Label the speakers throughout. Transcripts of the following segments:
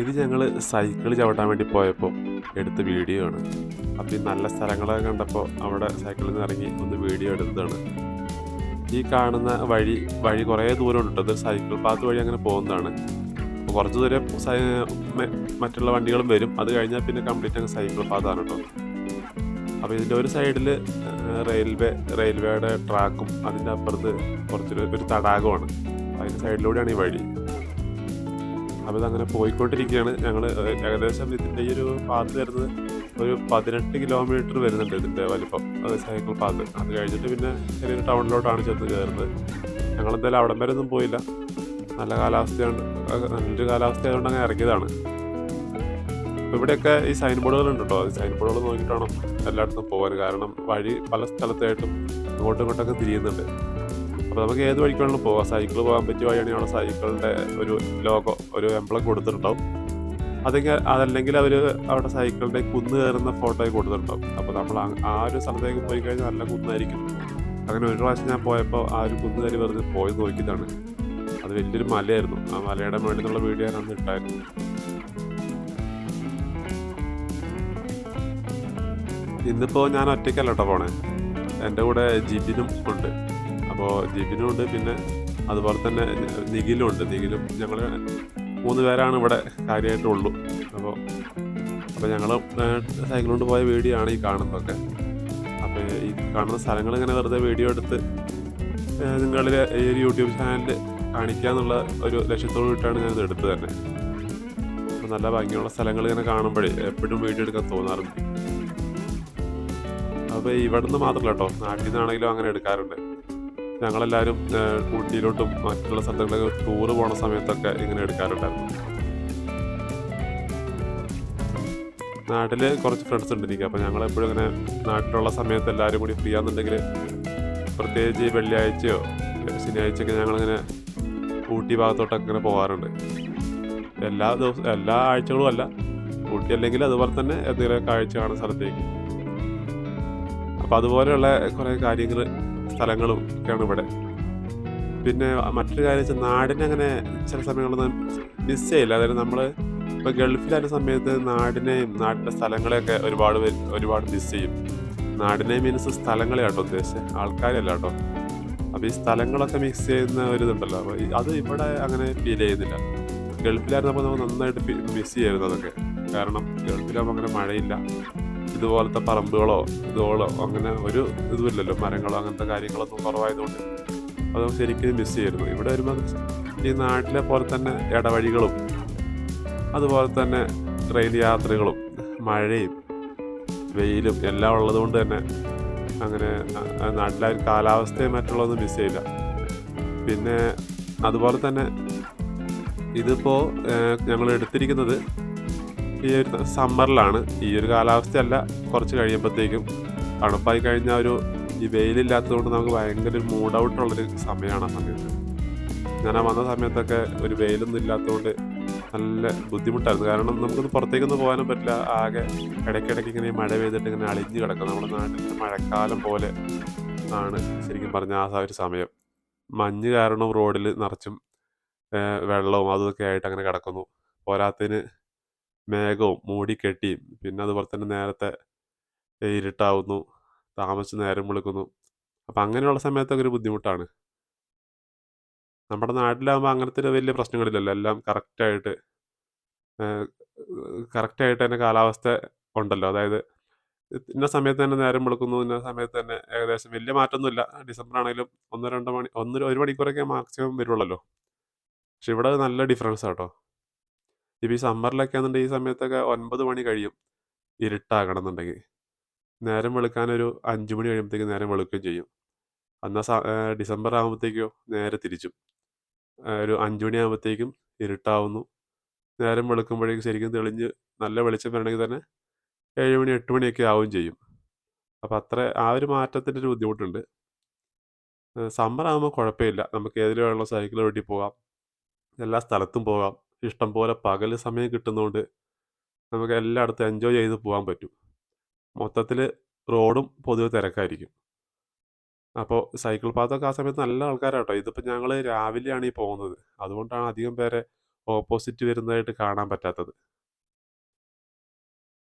Speaker 1: ഇത് ഞങ്ങൾ സൈക്കിൾ ചവിട്ടാൻ വേണ്ടി പോയപ്പോൾ എടുത്ത വീഡിയോ ആണ്. അപ്പോൾ ഈ നല്ല സ്ഥലങ്ങളൊക്കെ കണ്ടപ്പോൾ അവിടെ സൈക്കിളിൽ നിന്ന് ഇറങ്ങി ഒന്ന് വീഡിയോ എടുത്തതാണ്. ഈ കാണുന്ന വഴി വഴി കുറേ ദൂരം ഉണ്ട് അത് സൈക്കിൾ പാത്ത് വഴി അങ്ങനെ പോകുന്നതാണ്. കുറച്ച് ദൂരം മറ്റുള്ള വണ്ടികളും വരും. അത് കഴിഞ്ഞാൽ പിന്നെ കംപ്ലീറ്റ് അങ്ങ് സൈക്കിൾ പാത്താണ് കേട്ടോ. അപ്പോൾ ഇതിന്റെ ഒരു സൈഡിൽ റെയിൽവേ റെയിൽവേയുടെ ട്രാക്കും അതിന്റെ അപ്പുറത്ത് കുറച്ചൊരു ഒരു തടാകമാണ് അതിന്റെ സൈഡിലൂടെയാണ് ഈ വഴി. അപ്പോൾ ഇതങ്ങനെ പോയിക്കൊണ്ടിരിക്കുകയാണ് ഞങ്ങൾ ഏകദേശം ഇതിന്റെ ഈ ഒരു പാത്ത് വരുന്നത് ഒരു പതിനെട്ട് കിലോമീറ്റർ വരുന്നുണ്ട് ഇതിന്റെ വലിപ്പം. അത് സൈക്കിൾ പാത്ത് അത് കഴിഞ്ഞിട്ട് പിന്നെ ചെറിയൊരു ടൗണിലോട്ടാണ് ചെന്ന് കയറുന്നത്. ഞങ്ങളെന്തായാലും അവിടം വരെ ഒന്നും പോയില്ല. നല്ല കാലാവസ്ഥയാണ്. നല്ലൊരു കാലാവസ്ഥ ആയതുകൊണ്ട് അങ്ങനെ ഇറങ്ങിയതാണ്. അപ്പോൾ ഇവിടെയൊക്കെ ഈ സൈൻ ബോർഡുകളുണ്ട് കേട്ടോ ഈ സൈൻ ബോർഡുകൾ നോക്കിയിട്ടാണ് എല്ലായിടത്തും പോകാൻ കാരണം വഴി പല സ്ഥലത്തായിട്ടും ഇങ്ങോട്ടും ഇങ്ങോട്ടൊക്കെ തിരിയുന്നുണ്ട്. അപ്പോൾ നമുക്ക് ഏത് വഴിക്ക് വേണമെങ്കിലും പോകാം സൈക്കിൾ പോകാൻ പറ്റിയ വഴിയാണെങ്കിൽ അവിടെ സൈക്കിളിന്റെ ഒരു ലോഗോ ഒരു എംപ്ലം കൊടുത്തിട്ടുണ്ടാവും. അതെങ്കിൽ അതല്ലെങ്കിൽ അവർ അവിടെ സൈക്കിളിന്റെ കുന്ന് കയറുന്ന ഫോട്ടോ കൊടുത്തിട്ടുണ്ടാവും. അപ്പോൾ നമ്മൾ ആ- ഒരു സ്ഥലത്തേക്ക് പോയി കഴിഞ്ഞാൽ നല്ല കുന്നായിരിക്കും. അങ്ങനെ ഒരു പ്രാവശ്യം ഞാൻ പോയപ്പോൾ ആ ഒരു കുന്ന് കയറി വെറുതെ പോയി നോക്കിയതാണ്. അത് വലിയൊരു മലയായിരുന്നു. ആ മലയുടെ മുകളിൽ നിന്നുള്ള വീഡിയോ ഞാൻ ഇട്ടായിരുന്നു. ഇന്നിപ്പോൾ ഞാൻ ഒറ്റയ്ക്കല്ല കേട്ടോ പോണേ. എന്റെ കൂടെ ജിബിനും ഉണ്ട്. അപ്പോൾ ജിബിനും ഉണ്ട് പിന്നെ അതുപോലെ തന്നെ നിഖിലുണ്ട് നിഖിലും ഞങ്ങൾ മൂന്ന് പേരാണ് ഇവിടെ കാര്യമായിട്ടുള്ളൂ അപ്പോൾ അപ്പോൾ ഞങ്ങൾ സൈക്കിൾ കൊണ്ട് പോയ വീഡിയോ ആണ് ഈ കാണുന്നതൊക്കെ. അപ്പോൾ ഈ കാണുന്ന സ്ഥലങ്ങൾ ഇങ്ങനെ വെറുതെ വീഡിയോ എടുത്ത് നിങ്ങളിൽ ഈ ഒരു യൂട്യൂബ് ചാനലിൽ കാണിക്കുക എന്നുള്ള ഒരു ലക്ഷ്യത്തോട് ഇട്ടാണ് ഞാനിത് എടുത്തത് തന്നെ. അപ്പോൾ നല്ല ഭംഗിയുള്ള സ്ഥലങ്ങൾ ഇങ്ങനെ കാണുമ്പോഴേ എപ്പോഴും വീഡിയോ എടുക്കാൻ തോന്നാറുണ്ട്. അപ്പോൾ ഇവിടുന്ന് മാത്രമല്ല കേട്ടോ. നാട്ടിൽ നിന്നാണെങ്കിലും അങ്ങനെ എടുക്കാറുണ്ട്. ഞങ്ങളെല്ലാവരും ഊട്ടിയിലോട്ടും മറ്റുള്ള സ്ഥലങ്ങളിലൊക്കെ ടൂറ് പോണ സമയത്തൊക്കെ ഇങ്ങനെ എടുക്കാറുണ്ടായിരുന്നു. നാട്ടിൽ കുറച്ച് ഫ്രണ്ട്സ് ഉണ്ട് എനിക്ക്. അപ്പോൾ ഞങ്ങൾ എപ്പോഴും ഇങ്ങനെ നാട്ടിലുള്ള സമയത്ത് എല്ലാവരും കൂടി ഫ്രീ ആണെന്നുണ്ടെങ്കിൽ പ്രത്യേകിച്ച് വെള്ളിയാഴ്ചയോ ശനിയാഴ്ചയൊക്കെ ഞങ്ങളിങ്ങനെ ഊട്ടി ഭാഗത്തോട്ടൊക്കെ ഇങ്ങനെ പോകാറുണ്ട്. എല്ലാ ദിവസവും എല്ലാ ആഴ്ചകളും അല്ല. ഊട്ടി അല്ലെങ്കിൽ അതുപോലെ തന്നെ എന്തെങ്കിലുമൊക്കെ ആഴ്ച കാണുന്ന സ്ഥലത്തേക്ക്. അപ്പോൾ അതുപോലെയുള്ള കുറേ കാര്യങ്ങൾ സ്ഥലങ്ങളും ഒക്കെയാണ് ഇവിടെ. പിന്നെ മറ്റൊരു കാര്യം വെച്ചാൽ നാടിനെ അങ്ങനെ ചില സമയങ്ങളൊന്നും മിസ് ചെയ്യില്ല. അതായത് നമ്മൾ ഇപ്പോൾ ഗൾഫിലായിരുന്ന സമയത്ത് നാടിനെയും നാട്ടിലെ സ്ഥലങ്ങളെയൊക്കെ ഒരുപാട് ഒരുപാട് മിസ് ചെയ്യും. നാടിനെ മീൻസ് സ്ഥലങ്ങളെ കേട്ടോ ഉദ്ദേശിച്ചത് ആൾക്കാരല്ല കേട്ടോ അപ്പോൾ ഈ സ്ഥലങ്ങളൊക്കെ മിക്സ് ചെയ്യുന്ന ഒരു ഇതുണ്ടല്ലോ. അപ്പോൾ അത് ഇവിടെ അങ്ങനെ ഫീൽ ചെയ്യുന്നില്ല. ഗൾഫിലായിരുന്നപ്പോൾ നമ്മൾ നന്നായിട്ട് മിസ് ചെയ്യുന്നതൊക്കെ കാരണം ഗൾഫിലാകുമ്പോൾ അങ്ങനെ മഴയില്ല. ഇതുപോലത്തെ പറമ്പുകളോ ഇതുകളോ അങ്ങനെ ഒരു ഇതുമില്ലല്ലോ. മരങ്ങളോ അങ്ങനത്തെ കാര്യങ്ങളൊന്നും കുറവായതുകൊണ്ട്. അത് ശരിക്കും മിസ് ചെയ്യുന്നു. ഇവിടെ വരുമ്പോൾ ഈ നാട്ടിലെ പോലെ തന്നെ ഇടവഴികളും അതുപോലെ തന്നെ ട്രെയിൻ യാത്രകളും മഴയും വെയിലും എല്ലാം ഉള്ളത് കൊണ്ട് തന്നെ അങ്ങനെ നാട്ടിലെ ഒരു കാലാവസ്ഥയും മറ്റുള്ളതൊന്നും മിസ് ചെയ്യില്ല. പിന്നെ അതുപോലെ തന്നെ ഇതിപ്പോൾ ഞങ്ങൾ എടുത്തിരിക്കുന്നത് ഈ ഒരു സമ്മറിലാണ് ഈ ഒരു കാലാവസ്ഥയല്ല. കുറച്ച് കഴിയുമ്പോഴത്തേക്കും തണുപ്പായി കഴിഞ്ഞ ഒരു ഈ വെയിലില്ലാത്തതുകൊണ്ട് നമുക്ക് ഭയങ്കര ഒരു മൂഡ് ഔട്ടുള്ളൊരു സമയമാണ് ആ സമയത്ത് ഞാൻ വന്ന സമയത്തൊക്കെ ഒരു വെയിലൊന്നും ഇല്ലാത്തതുകൊണ്ട് നല്ല ബുദ്ധിമുട്ടായിരുന്നു. കാരണം നമുക്കൊന്ന് പുറത്തേക്കൊന്നും പോകാനും പറ്റില്ല. ആകെ ഇടയ്ക്കിടയ്ക്ക് ഇങ്ങനെ മഴ പെയ്തിട്ട് ഇങ്ങനെ അളിഞ്ഞ് കിടക്കും നമ്മുടെ നാട്ടിൽ മഴക്കാലം പോലെ ആണ് ശരിക്കും പറഞ്ഞാൽ ആ ഒരു സമയം. മഞ്ഞ് കാരണം റോഡിൽ നിറച്ചും വെള്ളവും അതൊക്കെ ആയിട്ട് അങ്ങനെ കിടക്കുന്നു. പോരാത്തതിന് മേഘവും മൂടിക്കെട്ടിയും പിന്നെ അതുപോലെ തന്നെ നേരത്തെ ഇരുട്ടാവുന്നു താമസിച്ച് നേരം വിളിക്കുന്നു. അപ്പം അങ്ങനെയുള്ള സമയത്തൊക്കെ ഒരു ബുദ്ധിമുട്ടാണ്. നമ്മുടെ നാട്ടിലാകുമ്പോൾ അങ്ങനത്തെ ഒരു വലിയ പ്രശ്നങ്ങളില്ലല്ലോ. എല്ലാം കറക്റ്റായിട്ട് കറക്റ്റായിട്ട് തന്നെ കാലാവസ്ഥ ഉണ്ടല്ലോ. അതായത് ഇന്ന സമയത്ത് തന്നെ നേരം വെളുക്കുന്നു ഇന്ന സമയത്ത് തന്നെ ഏകദേശം വലിയ മാറ്റമൊന്നുമില്ല ഡിസംബർ ആണെങ്കിലും ഒന്ന് രണ്ട് മണി ഒന്ന് ഒരു മണിക്കൂറൊക്കെ മാക്സിമം വരുള്ളല്ലോ. പക്ഷെ ഇവിടെ നല്ല ഡിഫറൻസ് ആട്ടോ ഇപ്പം ഈ സമ്മറിലൊക്കെ ആണെന്നുണ്ടെങ്കിൽ ഈ സമയത്തൊക്കെ ഒൻപത് മണി കഴിയും ഇരുട്ടാകണം എന്നുണ്ടെങ്കിൽ നേരം വെളുക്കാനൊരു അഞ്ച് മണി കഴിയുമ്പോഴത്തേക്ക് നേരം വെളുക്കുകയും ചെയ്യും. എന്നാൽ ഡിസംബർ ആകുമ്പോഴത്തേക്കോ നേരെ തിരിച്ചും. ഒരു അഞ്ച് മണി ആകുമ്പോഴത്തേക്കും ഇരുട്ടാവുന്നു. നേരം വെളുക്കുമ്പോഴേക്കും ശരിക്കും തെളിഞ്ഞ് നല്ല വെളിച്ചം വരണമെങ്കിൽ തന്നെ ഏഴ് മണി എട്ട് മണിയൊക്കെ ആവുകയും ചെയ്യും. അപ്പോൾ അത്ര ആ ഒരു മാറ്റത്തിന്റെ ഒരു ബുദ്ധിമുട്ടുണ്ട്. സമ്മർ ആകുമ്പോൾ കുഴപ്പമില്ല. നമുക്ക് ഏതിലും വേണമെങ്കിലും സൈക്കിൾ വെട്ടി പോകാം. എല്ലാ സ്ഥലത്തും പോകാം. ഇഷ്ടം പോലെ പകൽ സമയം കിട്ടുന്നതുകൊണ്ട് നമുക്ക് എല്ലായിടത്തും എൻജോയ് ചെയ്ത് പോകാൻ പറ്റും. മൊത്തത്തിൽ റോഡും പൊതുവെ തിരക്കായിരിക്കും. അപ്പോൾ സൈക്കിൾ പാത്തൊക്കെ ആ സമയത്ത് നല്ല ആൾക്കാരാട്ടോ. ഇതിപ്പോൾ ഞങ്ങൾ രാവിലെയാണ് ഈ പോകുന്നത്. അതുകൊണ്ടാണ് അധികം പേരെ ഓപ്പോസിറ്റ് വരുന്നതായിട്ട് കാണാൻ പറ്റാത്തത്.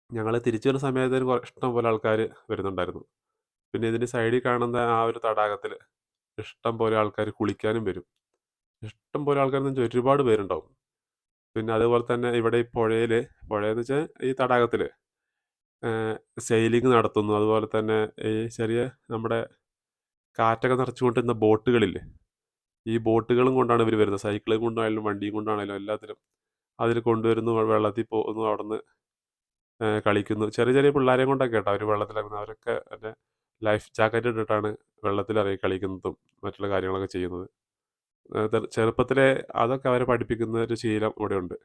Speaker 1: ഞങ്ങൾ തിരിച്ചു വരുന്ന സമയത്ത് കുറേ ഇഷ്ടം പോലെ ആൾക്കാർ വരുന്നുണ്ടായിരുന്നു. പിന്നെ ഇതിന്റെ സൈഡിൽ കാണുന്ന ആ ഒരു തടാകത്തിൽ ഇഷ്ടം പോലെ ആൾക്കാർ കുളിക്കാനും വരും. ഇഷ്ടം പോലെ ആൾക്കാർ എന്ന് വെച്ചാൽ ഒരുപാട് പേരുണ്ടാവും. പിന്നെ അതുപോലെ തന്നെ ഇവിടെ ഈ പുഴയിൽ പുഴയെന്ന് വെച്ചാൽ ഈ തടാകത്തിൽ സെയിലിംഗ് നടത്തുന്നു. അതുപോലെ തന്നെ ഈ ചെറിയ നമ്മുടെ കാറ്റൊക്കെ നിറച്ചുകൊണ്ടിരുന്ന ബോട്ടുകളില്ലേ ഈ ബോട്ടുകളും കൊണ്ടാണ് ഇവർ വരുന്നത്. സൈക്കിളും കൊണ്ടാണെങ്കിലും വണ്ടിയും കൊണ്ടാണെങ്കിലും എല്ലാത്തിലും അതിൽ കൊണ്ടുവരുന്നു വെള്ളത്തിൽ പോകുന്നു അവിടുന്ന് കളിക്കുന്നു. ചെറിയ ചെറിയ പിള്ളേരെയും കൊണ്ടൊക്കെ കേട്ടോ. അവർ വെള്ളത്തിലിറങ്ങുന്നത് അവരൊക്കെ എന്റെ ലൈഫ് ജാക്കറ്റ് ഇട്ടിട്ടാണ് വെള്ളത്തിലിറങ്ങി കളിക്കുന്നതും മറ്റുള്ള കാര്യങ്ങളൊക്കെ ചെയ്യുന്നത്. ചെറുപ്പത്തിലെ അതൊക്കെ അവരെ പഠിപ്പിക്കുന്ന ഒരു ശീലം ഇവിടെ ഉണ്ട്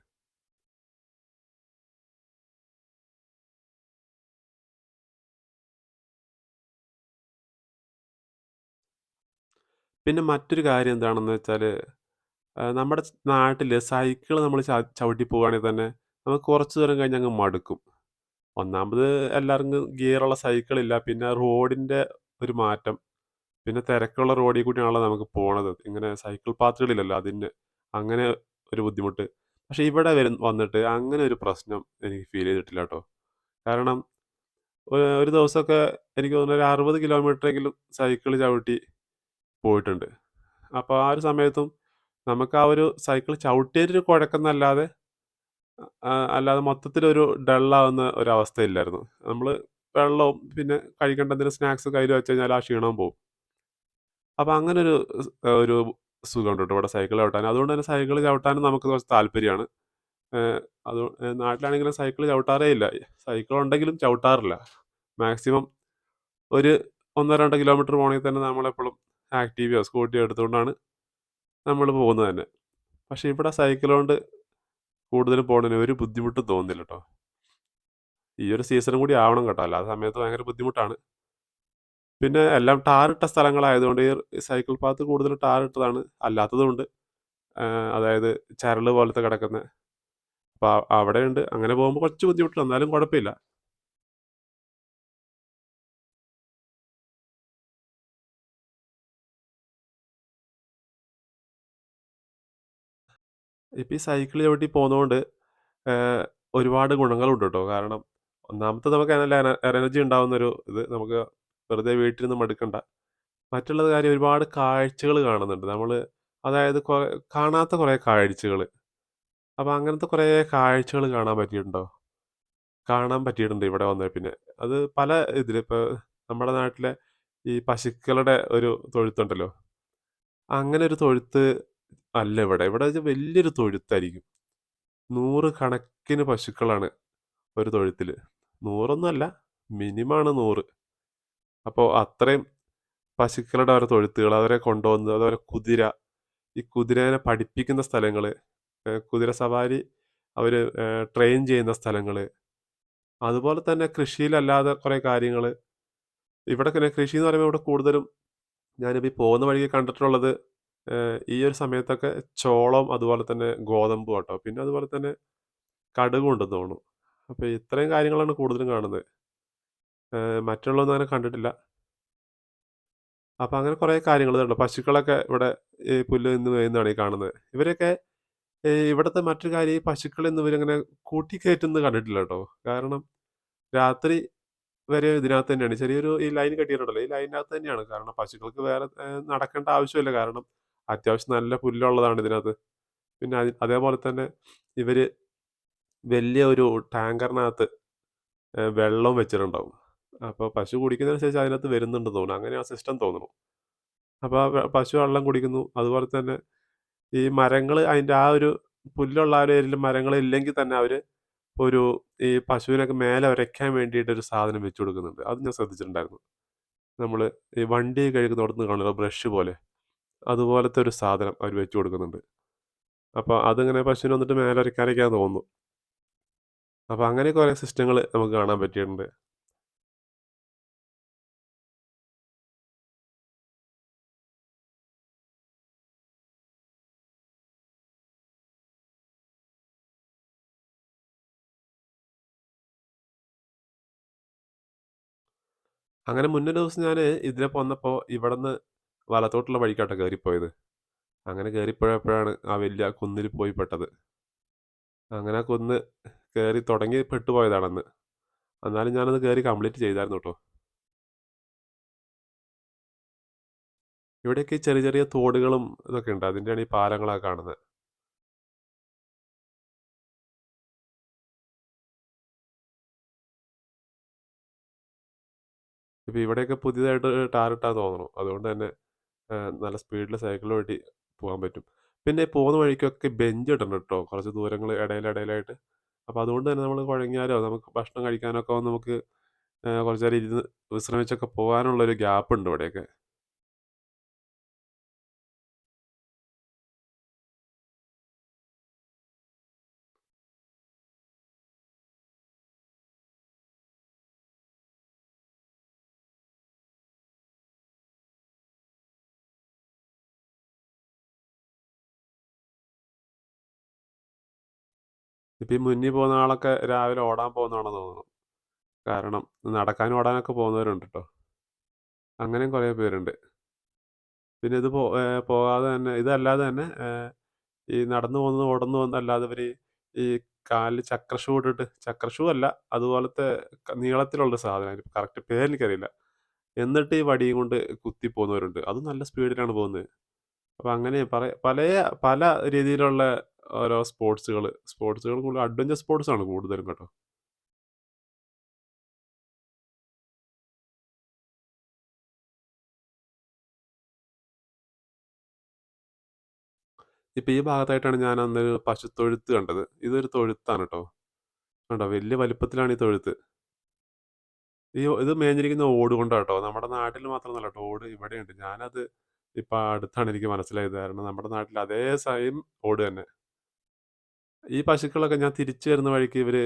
Speaker 1: പിന്നെ മറ്റൊരു കാര്യം എന്താണെന്ന് വെച്ചാൽ നമ്മുടെ നാട്ടിൽ സൈക്കിൾ നമ്മൾ ചവിട്ടി പോവുകയാണെങ്കിൽ തന്നെ നമുക്ക് കുറച്ച് ദൂരം കഴിഞ്ഞ് അങ്ങ് മടുക്കും. ഒന്നാമത് എല്ലാവർക്കും ഗിയറുള്ള സൈക്കിളില്ല പിന്നെ റോഡിന്റെ ഒരു മാറ്റം. പിന്നെ തിരക്കുള്ള റോഡിൽ കൂടിയാണല്ലോ നമുക്ക് പോണത്. ഇങ്ങനെ സൈക്കിൾ പാത്തുകളില്ലല്ലോ അതിന് അങ്ങനെ ഒരു ബുദ്ധിമുട്ട്. പക്ഷെ ഇവിടെ വരും വന്നിട്ട് അങ്ങനെ ഒരു പ്രശ്നം എനിക്ക് ഫീൽ ചെയ്തിട്ടില്ല കേട്ടോ. കാരണം ഒരു ദിവസമൊക്കെ എനിക്ക് തോന്നുന്നു ഒരു അറുപത് കിലോമീറ്ററെങ്കിലും സൈക്കിൾ ചവിട്ടി പോയിട്ടുണ്ട്. അപ്പോൾ ആ ഒരു സമയത്തും നമുക്ക് ആ ഒരു സൈക്കിൾ ചവിട്ടിയൊരു കുഴക്കുന്നല്ലാതെ അല്ലാതെ മൊത്തത്തിലൊരു ഡള്ളാവുന്ന ഒരവസ്ഥയില്ലായിരുന്നു നമ്മൾ വെള്ളവും പിന്നെ കഴിക്കേണ്ട എന്തെങ്കിലും സ്നാക്സ് കയ്യിൽ വെച്ച് കഴിഞ്ഞാൽ ആ ക്ഷീണവും പോകും അപ്പോൾ അങ്ങനെ ഒരു സുഖമുണ്ട് കേട്ടോ ഇവിടെ സൈക്കിൾ ചവിട്ടാൻ. അതുകൊണ്ട് തന്നെ സൈക്കിൾ ചവിട്ടാനും നമുക്ക് കുറച്ച് താല്പര്യമാണ്. അത് നാട്ടിലാണെങ്കിലും സൈക്കിൾ ചവിട്ടാറേ ഇല്ല. സൈക്കിൾ ഉണ്ടെങ്കിലും ചവിട്ടാറില്ല. മാക്സിമം ഒരു ഒന്നോ രണ്ടോ കിലോമീറ്റർ പോകണമെങ്കിൽ തന്നെ നമ്മളെപ്പോഴും ആക്റ്റീവയോ സ്കൂട്ടിയോ എടുത്തുകൊണ്ടാണ് നമ്മൾ പോകുന്നത് തന്നെ. പക്ഷേ ഇവിടെ സൈക്കിൾ കൊണ്ട് കൂടുതലും പോകുന്നതിന് ഒരു ബുദ്ധിമുട്ടും തോന്നുന്നില്ല കേട്ടോ ഈ ഒരു സീസണും കൂടി ആവണം കേട്ടോ. അല്ല ആ സമയത്ത് ഭയങ്കര ബുദ്ധിമുട്ടാണ്. പിന്നെ എല്ലാം ടാറിട്ട സ്ഥലങ്ങളായതുകൊണ്ട് ഈ സൈക്കിൾ പാത്ത് കൂടുതലും ടാറിട്ടതാണ് അല്ലാത്തതുകൊണ്ട് അതായത് ചരൽ പോലത്തെ കിടക്കുന്ന. അപ്പോൾ അവിടെ ഉണ്ട് അങ്ങനെ പോകുമ്പോൾ കുറച്ച് ബുദ്ധിമുട്ടുണ്ട്. എന്നാലും കുഴപ്പമില്ല. ഇപ്പോൾ ഈ സൈക്കിൾ ചവിട്ടി പോകുന്നതുകൊണ്ട് ഒരുപാട് ഗുണങ്ങളുണ്ട് കേട്ടോ കാരണം ഒന്നാമത്തെ നമുക്ക് എനർജി ഉണ്ടാവുന്നൊരു ഇത് നമുക്ക് വെറുതെ വീട്ടിലിരുന്ന് മടുക്കണ്ട. മറ്റുള്ളത് കാര്യം ഒരുപാട് കാഴ്ചകൾ കാണുന്നുണ്ട്. നമ്മൾ അതായത് കാണാത്ത കുറേ കാഴ്ചകൾ അപ്പോൾ അങ്ങനത്തെ കുറേ കാഴ്ചകൾ കാണാൻ പറ്റിയിട്ടുണ്ടോ? കാണാൻ പറ്റിയിട്ടുണ്ട് ഇവിടെ വന്നേ പിന്നെ. അത് പല ഇതിലിപ്പോൾ നമ്മുടെ നാട്ടിലെ ഈ പശുക്കളുടെ ഒരു തൊഴുത്തുണ്ടല്ലോ. അങ്ങനെ ഒരു തൊഴുത്ത് അല്ല ഇവിടെ. ഇവിടെ വലിയൊരു തൊഴുത്തായിരിക്കും. നൂറ് കണക്കിന് പശുക്കളാണ് ഒരു തൊഴുത്തിൽ നൂറൊന്നുമല്ല മിനിമമാണ് നൂറ്. അപ്പോൾ അത്രയും പശുക്കളുടെ ഓരോ തൊഴുത്തുകൾ അവരെ കൊണ്ടുവന്ന് അതുപോലെ കുതിര ഈ കുതിരേനെ പഠിപ്പിക്കുന്ന സ്ഥലങ്ങൾ കുതിര സവാരി അവർ ട്രെയിൻ ചെയ്യുന്ന സ്ഥലങ്ങൾ അതുപോലെ തന്നെ കൃഷിയിലല്ലാതെ കുറേ കാര്യങ്ങൾ ഇവിടെ കൃഷി എന്ന് പറയുമ്പോൾ ഇവിടെ കൂടുതലും ഞാനിപ്പോൾ ഈ പോകുന്ന വഴിക്ക് കണ്ടിട്ടുള്ളത് ഈ ഒരു സമയത്തൊക്കെ ചോളം അതുപോലെ തന്നെ ഗോതമ്പ് കേട്ടോ. പിന്നെ അതുപോലെ തന്നെ കടുകുണ്ടെന്ന് തോന്നുന്നു. അപ്പോൾ ഇത്രയും കാര്യങ്ങളാണ് കൂടുതലും കാണുന്നത്. മറ്റുള്ളതൊന്നും അങ്ങനെ കണ്ടിട്ടില്ല. അപ്പോൾ അങ്ങനെ കുറേ കാര്യങ്ങൾ കാര്യങ്ങളുണ്ട് പശുക്കളൊക്കെ ഇവിടെ ഈ പുല്ല് നിന്ന് മേയുന്നതാണ് ഈ കാണുന്നത്. ഇവരൊക്കെ ഈ ഇവിടുത്തെ മറ്റൊരു കാര്യം ഈ പശുക്കളൊന്നും ഇവരിങ്ങനെ കൂട്ടിക്കയറ്റുന്നത് കണ്ടിട്ടില്ല കേട്ടോ. കാരണം രാത്രി വരെ ഇതിനകത്ത് തന്നെയാണ്. ചെറിയൊരു ഈ ലൈൻ കെട്ടിയിട്ടുണ്ടല്ലോ. ഈ ലൈനിനകത്ത് തന്നെയാണ്. കാരണം പശുക്കൾക്ക് വേറെ നടക്കേണ്ട ആവശ്യമില്ല. കാരണം അത്യാവശ്യം നല്ല പുല്ലുള്ളതാണ് ഇതിനകത്ത്. പിന്നെ അതി അതേപോലെ തന്നെ ഇവർ വലിയ ഒരു ടാങ്കറിനകത്ത് ഏഹ്, വെള്ളം വെച്ചിട്ടുണ്ടാവും. അപ്പോൾ പശു കുടിക്കുന്നതനുസരിച്ച് അതിനകത്ത് വരുന്നുണ്ട് തോന്നുന്നു. അങ്ങനെ ആ സിസ്റ്റം തോന്നുന്നു അപ്പോൾ ആ പശു വെള്ളം കുടിക്കുന്നു. അതുപോലെ തന്നെ ഈ മരങ്ങൾ അതിന്റെ ആ ഒരു പുല്ലുള്ള ആ ഒരു ഏരിയയിൽ മരങ്ങൾ ഇല്ലെങ്കിൽ തന്നെ അവർ ഒരു ഈ പശുവിനൊക്കെ മേലെ ഉരയ്ക്കാൻ വേണ്ടിയിട്ട് ഒരു സാധനം വെച്ച് കൊടുക്കുന്നുണ്ട്. അത് ഞാൻ ശ്രദ്ധിച്ചിട്ടുണ്ടായിരുന്നു. നമ്മൾ ഈ വണ്ടി കഴുകുന്നിടത്ത് കാണുമല്ലോ ബ്രഷ് പോലെ. അതുപോലത്തെ ഒരു സാധനം അവർ വെച്ച് കൊടുക്കുന്നുണ്ട്. അപ്പോൾ അതിങ്ങനെ പശുവിന് വന്നിട്ട് മേലെ ഉരയ്ക്കാനൊക്കെയാന്ന് തോന്നുന്നു. അപ്പോൾ അങ്ങനെ കുറേ സിസ്റ്റങ്ങൾ നമുക്ക് കാണാൻ പറ്റിയിട്ടുണ്ട്. അങ്ങനെ മുന്നൊരു ദിവസം ഞാൻ ഇതിലെ പോന്നപ്പോൾ ഇവിടുന്ന് വലത്തോട്ടുള്ള വഴിക്കാട്ടോ കയറിപ്പോയത് അങ്ങനെ കയറിപ്പോയപ്പോഴാണ് ആ വലിയ കുന്നിൽ പോയി പെട്ടത് അങ്ങനെ ആ കുന്ന് കയറി തുടങ്ങി പെട്ടുപോയതാണെന്ന് എന്നാലും ഞാനത് കയറി കംപ്ലീറ്റ് ചെയ്തായിരുന്നു കേട്ടോ. ഇവിടെയൊക്കെ ചെറിയ ചെറിയ തോടുകളും ഇതൊക്കെ ഉണ്ട്. അതിന്റെയാണ് ഈ പാലങ്ങളൊക്കെ കാണുന്നത്. ഇപ്പൊ ഇവിടെയൊക്കെ പുതിയതായിട്ട് ടാറിട്ടാന്ന് തോന്നുന്നു. അതുകൊണ്ട് തന്നെ നല്ല സ്പീഡിൽ സൈക്കിൾ വേണ്ടി പോകാൻ പറ്റും. പിന്നെ പോകുന്ന വഴിക്കൊക്കെ ബെഞ്ച് ഇടണം കേട്ടോ. കുറച്ച് ദൂരങ്ങൾ ഇടയിലിടയിലായിട്ട് അപ്പോൾ അതുകൊണ്ട് തന്നെ നമ്മൾ കുഴങ്ങിയാലോ നമുക്ക് ഭക്ഷണം കഴിക്കാനൊക്കെ നമുക്ക് കുറച്ച് നേരം ഇരുന്ന് വിശ്രമിച്ചൊക്കെ പോകാനുള്ളൊരു ഗ്യാപ്പ് ഉണ്ട് ഇവിടെയൊക്കെ. ഇപ്പൊ ഈ മുന്നിൽ പോകുന്ന ആളൊക്കെ രാവിലെ ഓടാൻ പോകുന്നതാണെന്ന് തോന്നുന്നു. കാരണം നടക്കാനും ഓടാനൊക്കെ പോകുന്നവരുണ്ട് കേട്ടോ അങ്ങനെയും കുറേ പേരുണ്ട്. പിന്നെ ഇത് പോകാതെ തന്നെ ഇതല്ലാതെ തന്നെ ഈ നടന്നു പോകുന്നത് ഓടുന്നു പോകുന്നതല്ലാതെ ഇവർ ഈ കാലിൽ ചക്ര ഷൂ ഇട്ടിട്ട് ചക്ര ഷൂ അല്ല അതുപോലത്തെ നീളത്തിലുള്ള സാധനം. കറക്റ്റ് പേരെനിക്കറിയില്ല. എന്നിട്ട് ഈ വടിയും കൊണ്ട് കുത്തി പോകുന്നവരുണ്ട്. അതും നല്ല സ്പീഡിലാണ് പോകുന്നത്. അപ്പം അങ്ങനെ പലേ പല രീതിയിലുള്ള ഓരോ സ്പോർട്സുകൾ സ്പോർട്സുകൾ കൂടുതൽ അഡ്വഞ്ചർ സ്പോർട്സ് ആണ് കൂടുതലും കേട്ടോ. ഇപ്പൊ ഈ ഭാഗത്തായിട്ടാണ് ഞാൻ അന്ന് പശുത്തൊഴുത്ത് കണ്ടത്. ഇതൊരു തൊഴുത്താണ് കേട്ടോ കണ്ടോ വലിയ വലിപ്പത്തിലാണ് ഈ തൊഴുത്ത്. ഈ ഇത് മേഞ്ഞിരിക്കുന്ന ഓട് കൊണ്ടാണ് കൊണ്ടാട്ടോ. നമ്മുടെ നാട്ടിൽ മാത്രമല്ല കേട്ടോ ഓട് ഇവിടെയുണ്ട്. ഞാനത് ഇപ്പൊ അടുത്താണ് എനിക്ക് മനസ്സിലായത്. കാരണം നമ്മുടെ നാട്ടിൽ അതേ സെയിം ഓട് തന്നെ. ഈ പശുക്കളൊക്കെ ഞാൻ തിരിച്ചു വരുന്ന വഴിക്ക് ഇവർ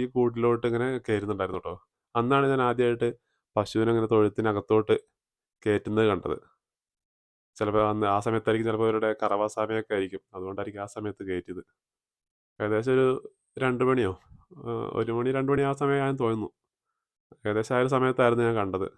Speaker 1: ഈ കൂട്ടിലോട്ട് ഇങ്ങനെ കയറുന്നുണ്ടായിരുന്നു കേട്ടോ അന്നാണ് ഞാൻ ആദ്യമായിട്ട് പശുവിനെ ഇങ്ങനെ തൊഴുത്തിനകത്തോട്ട് കയറ്റുന്നത് കണ്ടത്. ചിലപ്പോൾ അന്ന് ആ സമയത്തായിരിക്കും ചിലപ്പോൾ ഇവരുടെ കറവാ സമയമൊക്കെ ആയിരിക്കും. അതുകൊണ്ടായിരിക്കും ആ സമയത്ത് കയറ്റിയത് ഏകദേശം ഒരു രണ്ട് മണിയോ ഒരു 1 മണി രണ്ട് മണി ആ സമയം ഞാൻ തോന്നുന്നു. ഏകദേശം ആ ഒരു സമയത്തായിരുന്നു ഞാൻ കണ്ടത്.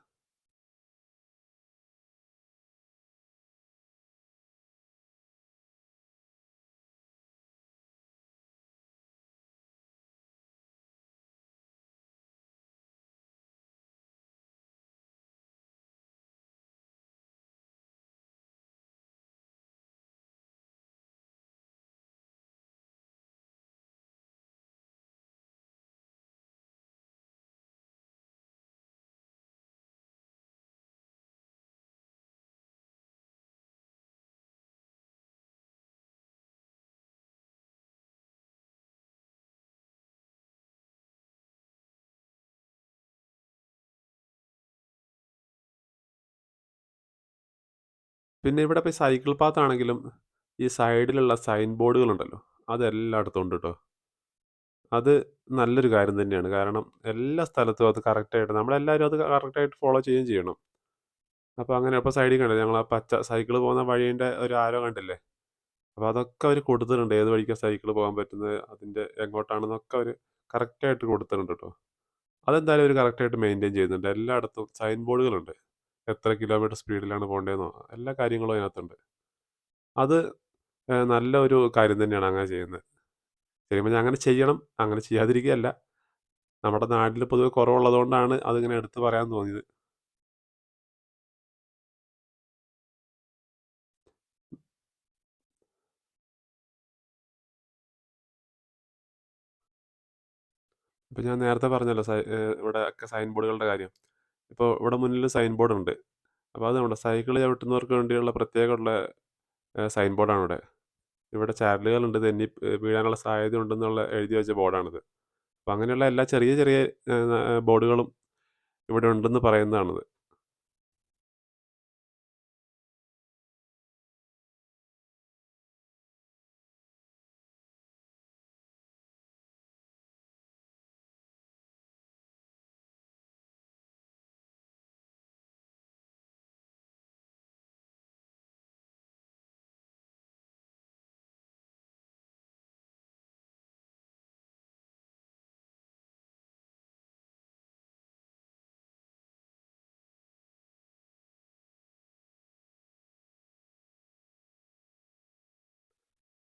Speaker 1: പിന്നെ ഇവിടെ ഇപ്പോൾ സൈക്കിൾ പാത്ത് ആണെങ്കിലും ഈ സൈഡിലുള്ള സൈൻ ബോർഡുകളുണ്ടല്ലോ അതെല്ലായിടത്തും ഉണ്ട് കേട്ടോ അത് നല്ലൊരു കാര്യം തന്നെയാണ്. കാരണം എല്ലാ സ്ഥലത്തും അത് കറക്റ്റായിട്ട് നമ്മളെല്ലാവരും അത് കറക്റ്റായിട്ട് ഫോളോ ചെയ്യുകയും ചെയ്യണം. അപ്പോൾ അങ്ങനെ അപ്പോൾ സൈഡിൽ കണ്ടില്ലേ ഞങ്ങൾ ആ പച്ച സൈക്കിൾ പോകുന്ന വഴീന്റെ ഒരു ആരോ കണ്ടില്ലേ? അപ്പോൾ അതൊക്കെ അവർ കൊടുത്തിട്ടുണ്ട്. ഏത് വഴിക്ക് സൈക്കിൾ പോകാൻ പറ്റുന്നത്, അതിന്റെ എങ്ങോട്ടാണെന്നൊക്കെ അവർ കറക്റ്റായിട്ട് കൊടുത്തിട്ടുണ്ട് കേട്ടോ അതെന്തായാലും അവർ കറക്റ്റായിട്ട് മെയിന്റെയിൻ ചെയ്യുന്നുണ്ട്. എല്ലായിടത്തും സൈൻ ബോർഡുകളുണ്ട്. എത്ര കിലോമീറ്റർ സ്പീഡിലാണ് പോകേണ്ടതെന്നോ എല്ലാ കാര്യങ്ങളും അതിനകത്തുണ്ട്. അത് നല്ല ഒരു കാര്യം തന്നെയാണ് അങ്ങനെ ചെയ്യുന്നത്. ശരിക്കും ഞാൻ അങ്ങനെ ചെയ്യണം. അങ്ങനെ ചെയ്യാതിരിക്കുകയല്ല. നമ്മുടെ നാട്ടിൽ പൊതുവെ കുറവുള്ളതുകൊണ്ടാണ് അതിങ്ങനെ എടുത്തു പറയാൻ തോന്നിയത്. അപ്പം ഞാൻ നേരത്തെ പറഞ്ഞല്ലോ ഇവിടെ ഒക്കെ സൈൻ ബോർഡുകളുടെ കാര്യം. ഇപ്പൊ ഇവിടെ മുന്നിൽ സൈൻ ബോർഡ് ഉണ്ട്. അപ്പോൾ അത് നമ്മുടെ സൈക്കിൾ ചവിട്ടുന്നവർക്ക് വേണ്ടിയുള്ള പ്രത്യേകമുള്ള സൈൻ ബോർഡാണ് ഇവിടെ. ഇവിടെ ചാരലുകളുണ്ട് തെന്നി വീഴാനുള്ള സാധ്യത ഉണ്ടെന്നുള്ള എഴുതി വെച്ച ബോർഡാണിത്. അപ്പോൾ അങ്ങനെയുള്ള എല്ലാ ചെറിയ ചെറിയ ബോർഡുകളും ഇവിടെ ഉണ്ടെന്ന് പറയുന്നതാണിത്.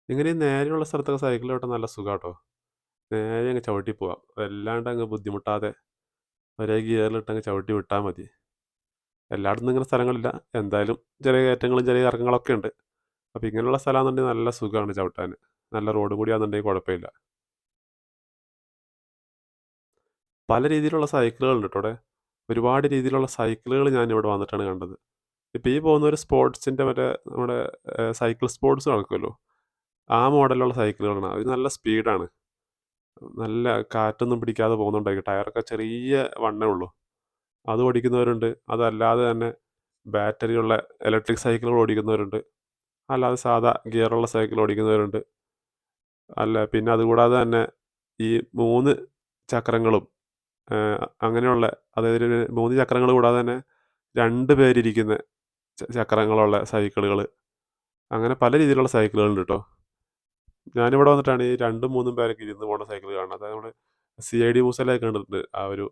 Speaker 1: ഇങ്ങനെ ഈ നേരെയുള്ള സ്ഥലത്തൊക്കെ സൈക്കിൾ ചവിട്ടാൻ നല്ല സുഖാട്ടോ. നേരെ അങ്ങ് ചവിട്ടി പോവാം. അതല്ലാണ്ട് അങ്ങ് ബുദ്ധിമുട്ടാതെ ഒരേ ഗിയറിലിട്ട് അങ്ങ് ചവിട്ടി വിട്ടാൽ മതി. എല്ലായിടത്തും ഇങ്ങനെ സ്ഥലങ്ങളില്ല. എന്തായാലും ചെറിയ കയറ്റങ്ങളും ചെറിയ ഇറക്കങ്ങളൊക്കെ ഉണ്ട്. അപ്പോൾ ഇങ്ങനെയുള്ള സ്ഥലമാണെന്നുണ്ടെങ്കിൽ നല്ല സുഖമാണ് ചവിട്ടാൻ. നല്ല റോഡും കൂടിയാണെന്നുണ്ടെങ്കിൽ കുഴപ്പമില്ല. പല രീതിയിലുള്ള സൈക്കിളുകളുണ്ട് കേട്ടോ. ഒരുപാട് രീതിയിലുള്ള സൈക്കിളുകൾ ഞാൻ ഇവിടെ വന്നിട്ടാണ് കണ്ടത്. ഇപ്പോൾ ഈ പോകുന്ന ഒരു സ്പോർട്സിന്റെ മറ്റേ നമ്മുടെ സൈക്കിൾ സ്പോർട്സ് നടക്കുമല്ലോ. ആ മോഡലുള്ള സൈക്കിളുകളാണ്. അത് നല്ല സ്പീഡാണ്. നല്ല കാറ്റൊന്നും പിടിക്കാതെ പോകുന്നുണ്ടായിരിക്കും. ടയറൊക്കെ ചെറിയ വണ്ണേ ഉള്ളൂ. അത് ഓടിക്കുന്നവരുണ്ട്. അതല്ലാതെ തന്നെ ബാറ്ററിയുള്ള ഇലക്ട്രിക് സൈക്കിളുകൾ ഓടിക്കുന്നവരുണ്ട്. അല്ലാതെ സാധാ ഗിയറുള്ള സൈക്കിൾ ഓടിക്കുന്നവരുണ്ട്. അല്ല പിന്നെ അതുകൂടാതെ തന്നെ ഈ മൂന്ന് ചക്രങ്ങളും അങ്ങനെയുള്ള അതായത് മൂന്ന് 3 ചക്രങ്ങൾ കൂടാതെ തന്നെ രണ്ട് പേരിരിക്കുന്ന ചക്രങ്ങളുള്ള സൈക്കിളുകൾ. അങ്ങനെ പല രീതിയിലുള്ള സൈക്കിളുകളുണ്ട് ട്ടോ. ഞാനിവിടെ വന്നിട്ടാണ് ഈ 2ഉം 3ഉം പേരൊക്കെ ഇരുന്ന് പോണ സൈക്കിൾ കാണുന്നത്. അതായത് നമ്മുടെ സി ഐ ഡി മൂസലൊക്കെ കണ്ടിട്ടുണ്ട്. ആ ഒരു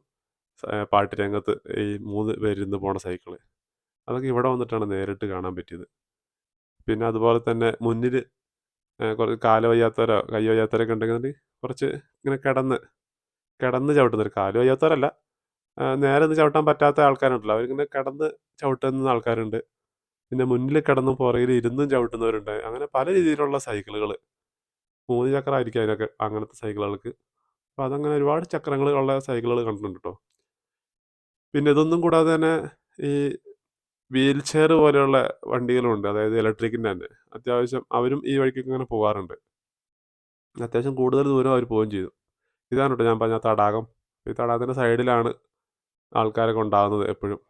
Speaker 1: പാട്ട് രംഗത്ത് ഈ മൂന്ന് പേരിരുന്ന് പോണ സൈക്കിൾ. അതൊക്കെ ഇവിടെ വന്നിട്ടാണ് നേരിട്ട് കാണാൻ പറ്റിയത്. പിന്നെ അതുപോലെ തന്നെ മുന്നിൽ കുറച്ച് കാൽ വയ്യാത്തവരോ കൈ വയ്യാത്തവരൊക്കെ ഉണ്ടെങ്കിൽ കുറച്ച് ഇങ്ങനെ കിടന്ന് കിടന്ന് ചവിട്ടുന്നവർ. കാൽ വയ്യാത്തവരല്ല. നേരെ നിന്ന് ചവിട്ടാൻ പറ്റാത്ത ആൾക്കാരുണ്ടല്ലോ. അവരിങ്ങനെ കിടന്ന് ചവിട്ടുന്ന ആൾക്കാരുണ്ട്. പിന്നെ മുന്നിൽ കിടന്നും പുറകിൽ ഇരുന്നും ചവിട്ടുന്നവരുണ്ട്. അങ്ങനെ പല രീതിയിലുള്ള സൈക്കിളുകൾ. 3 ചക്രമായിരിക്കും അതിനൊക്കെ അങ്ങനത്തെ സൈക്കിളുകൾക്ക്. അപ്പോൾ അതങ്ങനെ ഒരുപാട് ചക്രങ്ങൾ ഉള്ള സൈക്കിളുകൾ കണ്ടിട്ടുണ്ട് കേട്ടോ പിന്നെ ഇതൊന്നും കൂടാതെ തന്നെ ഈ വീൽ ചെയർ പോലെയുള്ള വണ്ടികളുണ്ട് അതായത് ഇലക്ട്രിക്കിന്റെ തന്നെ. അത്യാവശ്യം അവരും ഈ വഴിക്കൊക്കെ ഇങ്ങനെ പോകാറുണ്ട്. അത്യാവശ്യം കൂടുതൽ ദൂരം അവർ പോവുകയും ചെയ്തു. ഇതാണ് കേട്ടോ ഞാൻ പറഞ്ഞ തടാകം. ഈ തടാകത്തിന്റെ സൈഡിലാണ് ആൾക്കാരൊക്കെ ഉണ്ടാകുന്നത് എപ്പോഴും.